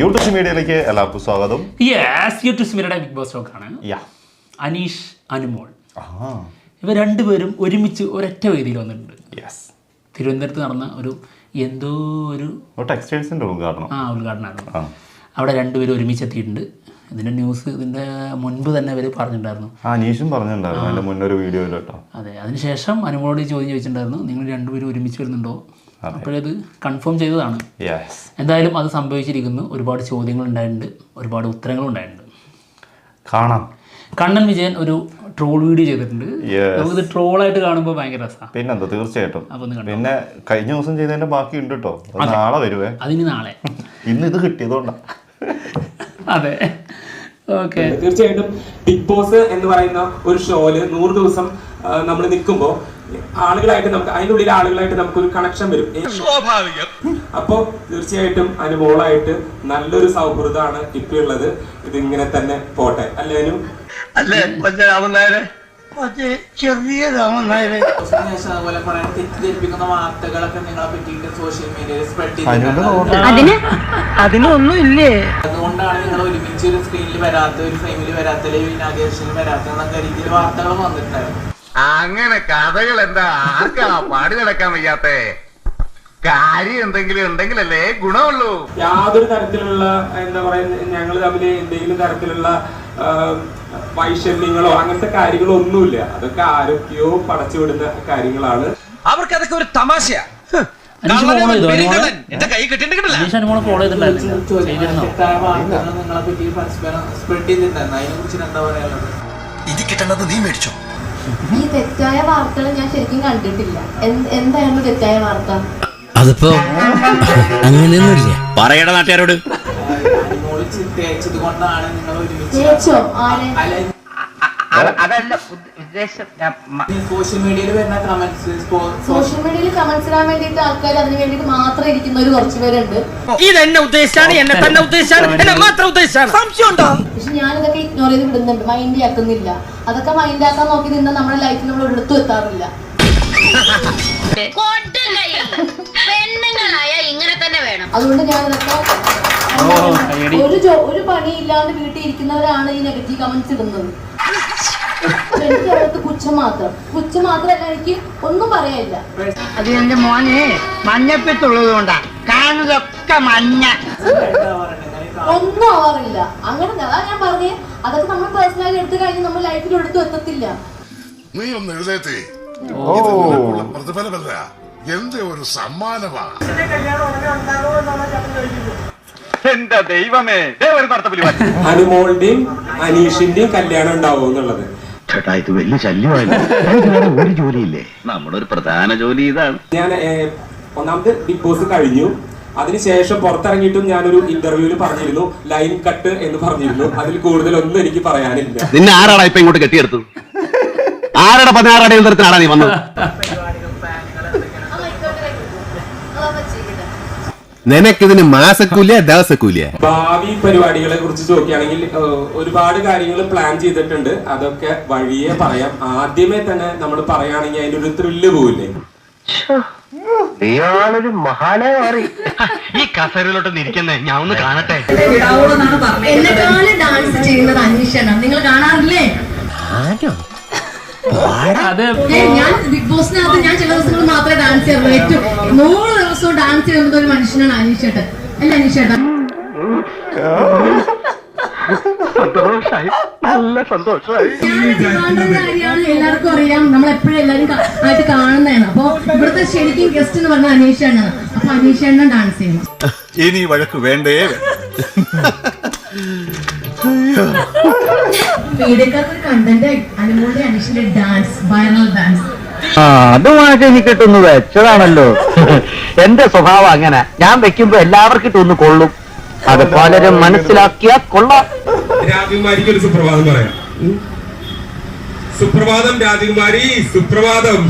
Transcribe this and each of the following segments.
YouTube മീഡിയയിലേക്ക് എല്ലാവർക്കും സ്വാഗതം. യെസ് യൂട്യൂബ് മീഡിയയുടെ ബിഗ് ബോസ് ആണ്. യാ. അനീഷ് അനുമോൾ. ആ. ഇവർ രണ്ടുപേരും ഒരുമിച്ച് ഒരൊറ്റ വേദിയിൽ വന്നിട്ടുണ്ട്. യെസ് തിരുവനന്തപുരത്ത് നടന്ന ഒരു എന്തോ ഒരു ടെക്സ്റ്റൈൽസിന്റെ ഉദ്ഘാടനം. ആ ഉദ്ഘാടനമായിരുന്നു അവിടെ രണ്ടുപേരും ഒരുമിച്ച് എത്തിയിട്ടുണ്ട്. ഇതിന്റെ ന്യൂസ് ഇതിന്റെ മുൻപ് തന്നെ ഇവർ പറഞ്ഞിട്ടുണ്ടായിരുന്നു. അനീഷും പറഞ്ഞിട്ടുണ്ടായിരുന്നു. മുന്നൊരു വീഡിയോയിൽ കേട്ടോ. അതെ അതിനുശേഷം അനുമോളോട് ചോദ്യം ചോദിച്ചിട്ടുണ്ടായിരുന്നു. നിങ്ങൾ രണ്ടുപേരും ഒരുമിച്ച് വരുന്നുണ്ടോ? അപ്പോഴത് കൺഫേം ചെയ്തതാണ്. എന്തായാലും അത് സംഭവിച്ചിരിക്കുന്നു. ഒരുപാട് ചോദ്യങ്ങൾ ഉണ്ടായിട്ടുണ്ട് ഒരുപാട് ഉത്തരങ്ങൾ ഉണ്ടായിട്ടുണ്ട് കാണാം. കണ്ണൻ വിജയൻ ഒരു ട്രോൾ വീഡിയോ ചെയ്തിട്ടുണ്ട്. ട്രോൾ നമുക്കിത് ട്രോളായിട്ട് കാണുമ്പോൾ ഭയങ്കര രസമാണ് പിന്നെന്താ? തീർച്ചയായിട്ടും. പിന്നെ കഴിഞ്ഞ ദിവസം ചെയ്തതിന്റെ ബാക്കി ഉണ്ട് കേട്ടോ നാളെ വരുവേ. അതിന് നാളെ. ഇന്ന് ഇത് കിട്ടിയതുകൊണ്ടാണ് അതെ. തീർച്ചയായിട്ടും ബിഗ് ബോസ് എന്ന് പറയുന്ന ഒരു ഷോയിൽ നൂറ് ദിവസം നമ്മൾ നിൽക്കുമ്പോൾ ആളുകളായിട്ട് നമുക്ക് അതിന്റെ ഉള്ളിൽ ആളുകളായിട്ട് നമുക്ക് ഒരു കണക്ഷൻ വരും സ്വാഭാവികം. അപ്പോ തീർച്ചയായിട്ടും അനുമോളായിട്ട് നല്ലൊരു സൗഹൃദമാണ് ഇപ്പൊ ഉള്ളത്. ഇതിങ്ങനെ തന്നെ പോട്ടെ. അല്ലേനും? അല്ലേ? കൊച്ചേ രാമനായരെ ചെറിയ രാമനായരെ ശേഷം അതുപോലെ കുറെ തെറ്റിദ്ധരിപ്പിക്കുന്ന വാർത്തകളൊക്കെ നിങ്ങളെ പറ്റിയിട്ട് സോഷ്യൽ മീഡിയയിൽ സ്പ്രെഡ് ചെയ്തിട്ടുണ്ട് അതിന്? അതിനൊന്നും ഇല്ലേ അതുകൊണ്ടാണ് നിങ്ങൾ ഒരുമിച്ച് ഒരു സ്ക്രീനിൽ വരാത്ത ഒരു ഫ്രെയിമിൽ വരാത്ത അല്ലെങ്കിൽ ഇനാഗ്രേഷനിൽ വരാത്ത എന്നൊക്കെ രീതിയിൽ വാർത്തകൾ വന്നിട്ടുണ്ടായിരുന്നു അങ്ങനെ കഥകൾ എന്താ? ആർക്കാ പാടി നടക്കാൻ വയ്യാത്തെ? കാര്യം എന്തെങ്കിലും ഉണ്ടെങ്കിലല്ലേ ഗുണമുള്ളൂ. യാതൊരു തരത്തിലുള്ള എന്താ പറയുക ഞങ്ങൾ തമ്മിൽ എന്തെങ്കിലും തരത്തിലുള്ള വൈഷമ്യങ്ങളോ അങ്ങനത്തെ കാര്യങ്ങളോ ഒന്നുമില്ല. അതൊക്കെ ആരൊക്കെയോ പടച്ചുവിടുന്ന കാര്യങ്ങളാണ്. അവർക്ക് അതൊക്കെ ഒരു തമാശയാ. ഇത് ഫോളോ ചെയ്തോ അനുമോളെ എന്റെ കൈ കിട്ടിയിട്ടില്ല അനീഷ് അനുമോളെ ഫോളോ ചെയ്തിട്ടുണ്ടായിരുന്നില്ല ചെയ്തിരുന്നോ? തെറ്റായ വാർത്തകൾ നിങ്ങളെ പറ്റി പരസ്പരം സ്പ്രെഡ് ചെയ്തിട്ടുണ്ടായിരുന്നു. അതിനെ കുറിച്ച് എന്താ പറയാനുള്ളത്? ഇനി കിട്ടേണ്ടത് നീ മേടിച്ചോ. ഈ തെറ്റായ വാർത്തകൾ ഞാൻ ശരിക്കും കണ്ടിട്ടില്ല. എന്ത്- എന്തായിരുന്നു തെറ്റായ വാർത്ത? അതിപ്പോ അങ്ങനെയൊന്നുമില്ല. പറയട നാട്ടുകാരോട്. തേച്ചത് കൊണ്ടാണ് നിങ്ങൾ ഒരുമിച്ച് തേച്ചോ? ആരെ? അല്ല അതല്ല ഉദ്ദേശം സോഷ്യൽ മീഡിയയിൽ വരുന്ന കമന്റ്സ് സോഷ്യൽ മീഡിയയിൽ കമന്റ്സ് ഇടാൻ വേണ്ടിയിട്ട് ആൾക്കാർ അതിന് വേണ്ടിയിട്ട് മാത്രം ഇരിക്കുന്നവർ കുറച്ച് പേരുണ്ട്. ഇതെന്നെ ഉദ്ദേശിച്ചാണ് എന്നെ തന്നെ ഉദ്ദേശിച്ചാണ് എന്നെ മാത്രം ഉദ്ദേശിച്ചാണ് സംശയം പക്ഷെ ഞാൻ ഇതൊക്കെ ഇഗ്നോർ ചെയ്ത് വിടുന്നുണ്ട് മൈൻഡ് ആക്കുന്നില്ല. അതൊക്കെ മൈൻഡ് ആക്കാൻ നോക്കി നിന്നാൽ നമ്മുടെ ലൈഫിൽ നമ്മൾ എടുത്തു എത്താറില്ല. പെണ്ണുങ്ങളായ ഇങ്ങനെ തന്നെ വേണം. അതുകൊണ്ട് ഞാൻ ഒരു ജോ- ഒരു പണിയില്ലാതെ വീട്ടിൽ ഇരിക്കുന്നവരാണ് ഈ നെഗറ്റീവ് കമന്റ്സ് ഇടുന്നത്. അപ്പൊ എനിക്ക് അവർക്ക് പുച്ഛം മാത്രം. പുച്ഛം മാത്രമല്ല എനിക്ക് ഒന്നും പറയാനില്ല. അത് എന്റെ മോനെ മഞ്ഞപ്പിത്തുള്ളത് കൊണ്ടാ കാണുന്നതൊക്കെ മഞ്ഞ. ഒന്നും ആവാറില്ല. അങ്ങനെ അതാ ഞാൻ പറഞ്ഞേ. അതൊക്കെ നമ്മൾ പേഴ്സണലി എടുത്തു കഴിഞ്ഞ് നമ്മൾ ലൈഫിൽ എടുത്തു എത്തത്തില്ല. നീ ഒന്ന് എഴുതേറ്റേ ഓ. പ്രതിഫലമല്ല എന്റെ ഒരു സമ്മാനമാണ്. എന്റെ ദൈവമേ അനുമോളുടെയും അനീഷിന്റെയും കല്യാണം ഉണ്ടാവും എന്നുള്ളത്? ചേട്ടാ ഇത് വലിയ ശല്യമായില്ല ഒരു ജോലിയില്ലേ? നമ്മുടെ ഒരു പ്രധാന ജോലി ഇതാണ്. ഞാൻ ഒന്നാമത് ബിഗ് ബോസ് കഴിഞ്ഞു. അതിനുശേഷം പുറത്തിറങ്ങിയിട്ടും ഞാനൊരു ഇന്റർവ്യൂവിൽ പറഞ്ഞിരുന്നു ലൈൻ കട്ട് എന്ന് പറഞ്ഞിരുന്നു. അതിൽ കൂടുതൽ ഒന്നും എനിക്ക് പറയാനില്ല. നിന്നെ ആരാടാ ഇപ്പൊ ഇങ്ങോട്ട് കെട്ടിയെടുത്തത്? ആരുടെ പതിനാറ് യന്ത്രത്തിനാടാ നീ? വന്നത് നിനക്കിതിന് മാസക്കൂലിയ ദിവസക്കൂലിയ? ഭാവി പരിപാടികളെ കുറിച്ച് ചോദിക്കുകയാണെങ്കിൽ ഒരുപാട് കാര്യങ്ങൾ പ്ലാൻ ചെയ്തിട്ടുണ്ട്. അതൊക്കെ വഴിയെ പറയാം. ആദ്യമേ തന്നെ നമ്മൾ പറയുകയാണെങ്കിൽ അതിന്റെ ഒരു ത്രില്ല് പോവില്ലേ? നീയാളൊരു മഹാനായ മാറി. ഈ കസേരയിലോട്ട് ഇരിക്കുന്നേ ഞാൻ ഒന്ന് കാണട്ടെ? എന്നെക്കാളും ഡാൻസ് ചെയ്യുന്നത് അന്വേഷണം നിങ്ങൾ കാണാറില്ലേ? അതെ ഞാൻ ബിഗ് ബോസിനകത്ത് ഞാൻ ചില ദിവസങ്ങൾ മാത്രമേ ഡാൻസ് ചെയ്യാറുള്ളൂ. ഏറ്റവും നൂറ് ദിവസവും ഡാൻസ് ചെയ്യുന്നത് ഒരു മനുഷ്യനാണ് അനീഷേട്ടൻ അല്ല അനീഷേട്ടൻ സന്തോഷായി. നല്ല സന്തോഷമായി കാര്യമാണ് എല്ലാവർക്കും അറിയാം. നമ്മൾ എപ്പോഴും എല്ലാവരും ആയിട്ട് കാണുന്നതാണ്. അപ്പൊ ഇവിടുത്തെ ശരിക്കും ഗസ്റ്റ് എന്ന് പറഞ്ഞ അനീഷാണ് അപ്പൊ അനീഷേട്ടൻ ഡാൻസ് ചെയ്യണം. ഇനി വഴക്ക് വേണ്ടേ. അതുമായിട്ട് എനിക്ക് ഇട്ടൊന്ന് വെച്ചതാണല്ലോ. എന്റെ സ്വഭാവം അങ്ങനെ. ഞാൻ വെക്കുമ്പോ എല്ലാവർക്കും ഇട്ടൊന്ന് കൊള്ളും. അത് പലരും മനസ്സിലാക്കിയാ കൊള്ളാം. രാജകുമാരിക്ക് ഒരു സുപ്രഭാതം പറയാം. ഉം. സുപ്രഭാതം രാജകുമാരി സുപ്രഭാതം.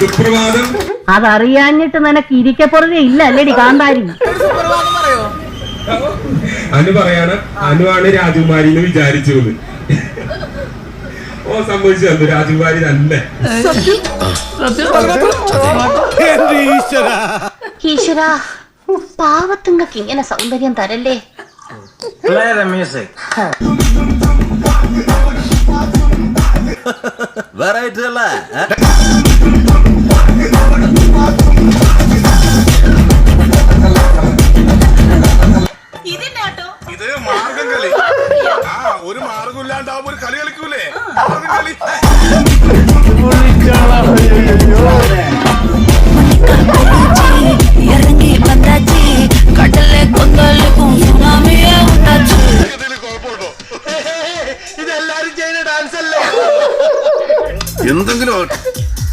സുപ്രഭാതം. അതറിയാഞ്ഞിട്ട് നിനക്ക് ഇരിക്കപ്പുറതേ ഇല്ല അല്ലേടി കാന്താരി? അനു പറയാണ് അനു ആണ് രാജകുമാരി എന്ന് വിചാരിച്ചു. ഓ സംഭവിച്ചു തന്നു രാജകുമാരി തന്നെ ഈശ്വര. പാവത്തുങ്ങൾക്ക് ഇങ്ങനെ സൗന്ദര്യം തരല്ലേ? വെറൈറ്റി അല്ലേ? മാർഗം കളി. ആ ഒരു മാർഗം ഒരു കളി കളിക്കൂലേ? എന്തെങ്കിലും.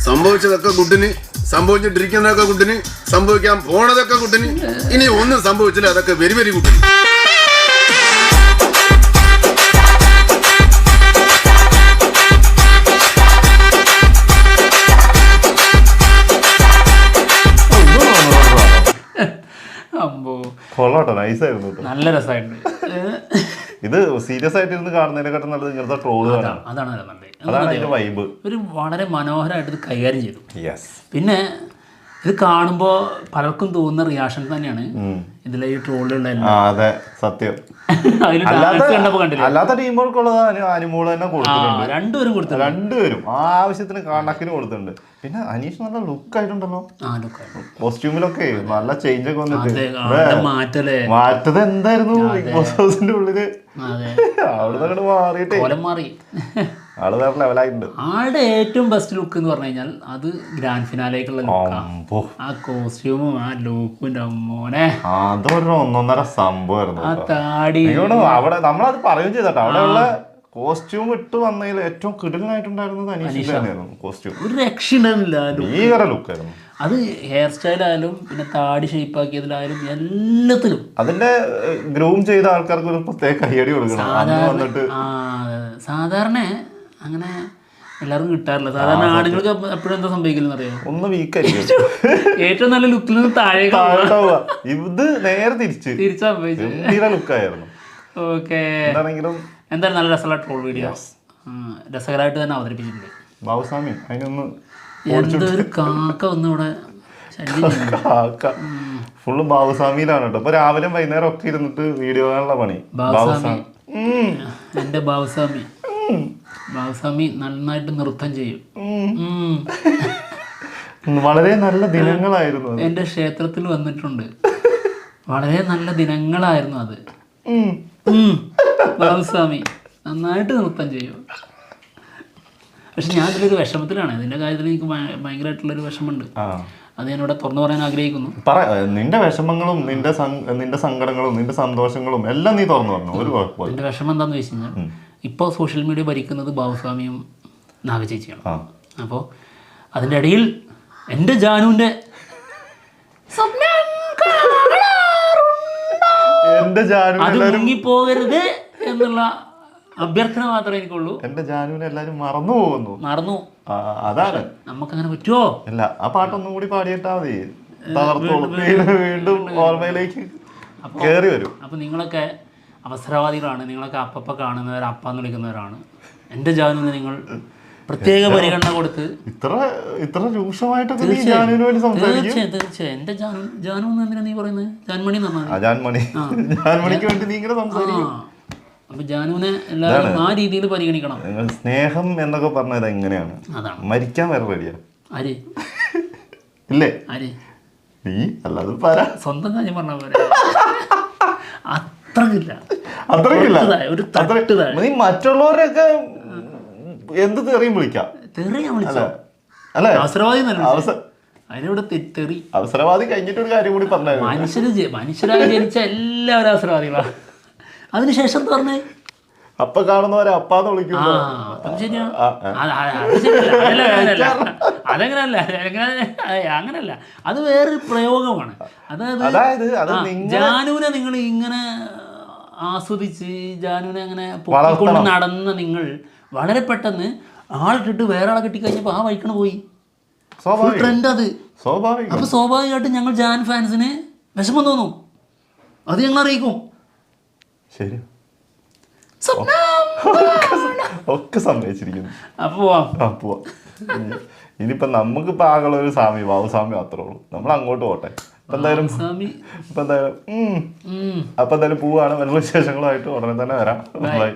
സംഭവിച്ചതൊക്കെ കുട്ടിന് സംഭവിച്ചിട്ടിരിക്കുന്നതൊക്കെ കുട്ടിന് സംഭവിക്കാൻ പോണതൊക്കെ കുട്ടിന് ഇനി ഒന്നും സംഭവിച്ചില്ല. അതൊക്കെ വെരി വെരി കുട്ടിന് അമ്പോ. കൊള്ളാട്ടോ നൈസായിരുന്നു നല്ല രസമായിട്ടുണ്ട്. ഇത് സീരിയസ് ആയിട്ട് ഇരുന്ന് കാണുന്നതിനെക്കാട്ടും നല്ലത് ഇങ്ങനത്തെ ട്രോൾ അതാണ് നല്ലത് അതാണ് അതിന്റെ വൈബ് ഒരു വളരെ മനോഹരമായിട്ട് ഇത് കൈകാര്യം ചെയ്തു. പിന്നെ ഇത് കാണുമ്പോൾ പലർക്കും തോന്നുന്ന റിയാക്ഷൻ തന്നെയാണ്. ഇതിലെ ഈ ട്രോളുള്ള ആ അതെ. സത്യം. അല്ലാത്ത കണ്ടപ്പോൾ കണ്ടില്ല? അല്ലാത്ത ടീമുകൾക്കുള്ളത് അനുമോൾ തന്നെ കൊടുത്തിട്ടുണ്ട്. രണ്ടുപേരും കൊടുത്തു രണ്ടുപേരും. ആവശ്യത്തിന് കണക്കിന് കൊടുത്തിട്ടുണ്ട്. പിന്നെ അനീഷ് നല്ല ലുക്ക് ആയിട്ടുണ്ടല്ലോ. കോസ്റ്റ്യൂമിലൊക്കെ നല്ല ചേഞ്ച് ഒക്കെ വന്നിട്ട്. മാറ്റത് എന്തായിരുന്നു? ബിഗ് ബോസ് ഹൗസിന്റെ ഉള്ളിൽ. അവിടുന്ന് അങ്ങോട്ട് മാറിയിട്ടേ. മാറി. ആൾ വേറെ ലെവലായിട്ടുണ്ട്. ആളുടെ ഏറ്റവും ബെസ്റ്റ് ലുക്ക് എന്ന് പറഞ്ഞു കഴിഞ്ഞാൽ അത് ഗ്രാൻഡ് ഫിനാലേക്കുള്ള ലുക്കാണ് ആ. കോസ്റ്റ്യൂമും ആ ലുക്കും മോനെ. അതൊരു ഒന്നൊന്നര സംഭവമായിരുന്നു ആ താടി. അവിടെ നമ്മളത് പറയുകയും ചെയ്തട്ടോ അവിടെയുള്ള കോസ്റ്റ്യൂം ഇട്ട് വന്നതിൽ ഏറ്റവും കിടലായിട്ടുണ്ടായിരുന്നത് അനീഷിന്റെ തന്നെയായിരുന്നു കോസ്റ്റ്യൂം ഒരു രക്ഷയുണ്ടായിരുന്നില്ല. ഭീകര ലുക്കായിരുന്നു അത് ഹെയർ സ്റ്റൈൽ സ്റ്റൈലായാലും പിന്നെ താടി ഷേപ്പ് ആക്കിയതിലായാലും എല്ലാത്തിലും. അതിന്റെ ഗ്രൂം ചെയ്ത ആൾക്കാർക്ക് ഒരു പ്രത്യേക കയ്യടി കൊടുക്കണം. സാധാരണ അങ്ങനെ എല്ലാവരും കിട്ടാറില്ല. സാധാരണ ആണുങ്ങൾക്ക് എപ്പോഴും എന്താ സംഭവിക്കില്ലെന്ന് അറിയാം? ഒന്ന് വീക്കായിരിക്കും. ഏറ്റവും നല്ല ലുക്കിൽ നിന്ന് താഴെ. ഇത് നേരെ തിരിച്ച്. തിരിച്ചു സംഭവിച്ചു ലുക്കായിരുന്നു ഓക്കെ. എന്താണെങ്കിലും എന്തായാലും നല്ല രസമുള്ള ട്രോൾ വീഡിയോ രസകരമായിട്ട് തന്നെ അവതരിപ്പിച്ചിട്ടുണ്ട്. ബാബുസ്വാമി അതിനൊന്ന് എന്തൊരു കാക്ക ചെയ്യുന്നു. കാക്ക. ഫുള്ള് ബാബുസ്വാമിയിലാണ് കേട്ടോ. ഇപ്പൊ രാവിലെ വൈകുന്നേരം ഒക്കെ ഇരുന്നിട്ട് വീഡിയോ കാണാനുള്ള പണി. ബാബുസ്വാമി. എന്റെ ബാബുസ്വാമി. ബാബുസ്വാമി നന്നായിട്ട് നൃത്തം ചെയ്യും. ഉം. വളരെ നല്ല ദിനങ്ങളായിരുന്നു എന്റെ ക്ഷേത്രത്തിൽ വന്നിട്ടുണ്ട്. വളരെ നല്ല ദിനങ്ങളായിരുന്നു അത്. ബാബുസ്വാമി നന്നായിട്ട് നൃത്തം ചെയ്യും. പക്ഷെ ഞാൻ ഇതിലൊരു വിഷമത്തിലാണ്. ഇതിന്റെ കാര്യത്തിൽ എനിക്ക് ഭയ- ഭയങ്കരമായിട്ടുള്ളൊരു വിഷമമുണ്ട്. ആ. അത് ഞാനിവിടെ തുറന്നു പറയാൻ ആഗ്രഹിക്കുന്നു. പറ നിന്റെ വിഷമങ്ങളും നിന്റെ നിന്റെ സങ്കടങ്ങളും നിന്റെ സന്തോഷങ്ങളും എല്ലാം നീ തുറന്നു പറഞ്ഞു. ഒരു കുഴപ്പമില്ല. എന്റെ വിഷമം എന്താന്ന് വെച്ച് കഴിഞ്ഞാൽ ഇപ്പോൾ സോഷ്യൽ മീഡിയ ഭരിക്കുന്നത് ബാബുസ്വാമിയും നാഗചേച്ചിയാണ്. അപ്പോൾ അതിന്റെ ഇടയിൽ എന്റെ ജാനുവിന്റെ അത് മുങ്ങിപ്പോകരുത് എന്നുള്ള അഭ്യർത്ഥന മാത്രമേ എനിക്കുള്ളൂ. എന്റെ ജാനുവിനെ എല്ലാരും മറന്നു പോകുന്നു. മറന്നു. അതാണ് അതാണ്. നമുക്കങ്ങനെ പറ്റുമോ അല്ല ആ പാട്ടൊന്നും കൂടി പാടിയിട്ടാ മതി. തകർത്തോളും വീണ്ടും ഓർമ്മയിലേക്ക് കേറി വരും. അപ്പോൾ നിങ്ങളൊക്കെ അവസരവാദികളാണ്. നിങ്ങളൊക്കെ അപ്പപ്പ കാണുന്നവർ അപ്പാന്ന് വിളിക്കുന്നവരാണ്. എന്റെ ജാനുവിന് നിങ്ങൾ പ്രത്യേക പരിഗണന കൊടുത്ത് ഇത്ര ഇത്ര രൂക്ഷമായിട്ടൊക്കെ തീർച്ചയായും തീർച്ചയായും. എന്റെ ജാനു ജാനു എന്ന് എന്തിനാ നീ പറയുന്നത് ജാൻമണി ജാൻമണിക്ക് വേണ്ടി നീ ഇങ്ങനെ സംസാരിക്കും. അപ്പൊ ജാനുവിനെ എല്ലാവരും ആ രീതിയിൽ പരിഗണിക്കണം. സ്നേഹം എന്നൊക്കെ പറഞ്ഞത് എങ്ങനെയാണ് മരിക്കാൻ വരെ റെഡിയാ. ആര്? ഇല്ലേ? ആര്? നീ? അല്ലാതെ സ്വന്തം കാര്യം പറഞ്ഞ പോലെ അത്രക്കില്ല. അത്രയ്ക്കില്ല ഒരു നീ മറ്റുള്ളവരൊക്കെ എന്ത് തെറിയും വിളിക്കാം? തെറിയാ വിളിച്ചോ? അല്ലേ? അവസരവാദി അതിനോട് തെറി. അവസരവാദി കഴിഞ്ഞിട്ട് ഒരു കാര്യം കൂടി പറഞ്ഞു മനുഷ്യര് മനുഷ്യരായി ജനിച്ച എല്ലാവരും അവസരവാദികളാണ് അതിനുശേഷം പറഞ്ഞു? അപ്പ കാണുന്നവരെ അപ്പാന്ന് അതല്ല. അതങ്ങനല്ല അതങ്ങനെ അങ്ങനല്ല. അത് വേറൊരു പ്രയോഗമാണ്. അതായത് അതായത് ജാനുവിനെ നിങ്ങൾ ഇങ്ങനെ ആസ്വദിച്ച് ജാനുവിനെ അങ്ങനെ പൊക്കിക്കൊണ്ട്. നടന്ന നിങ്ങൾ വളരെ പെട്ടെന്ന് ആളിട്ടിട്ട് വേറെ ആളെ കിട്ടിക്കഴിഞ്ഞപ്പോൾ ആ വഴിക്കണ പോയി. ട്രെൻഡ് അത്. സ്വാഭാവികം. അപ്പോൾ സ്വാഭാവികമായിട്ടും ഞങ്ങൾ ജാൻ ഫാൻസിന് വിഷമം തോന്നും. അത് ഞങ്ങൾ അറിയിക്കും. ശരി. ഒക്കെ സംഭവിച്ചിരിക്കുന്നു അപ്പോ ഇനിയിപ്പോ നമുക്ക് ഇപ്പൊ ആകെ ഒരു സ്വാമി ബാബു സ്വാമി മാത്രമേ ഉള്ളൂ. നമ്മൾ അങ്ങോട്ട് പോട്ടെ. അപ്പൊ എന്തായാലും അപ്പൊ എന്തായാലും. അപ്പൊ എന്തായാലും പോവാണ്. വല്ല വിശേഷങ്ങളുമായിട്ട് ഉടനെ തന്നെ വരാം. ബൈ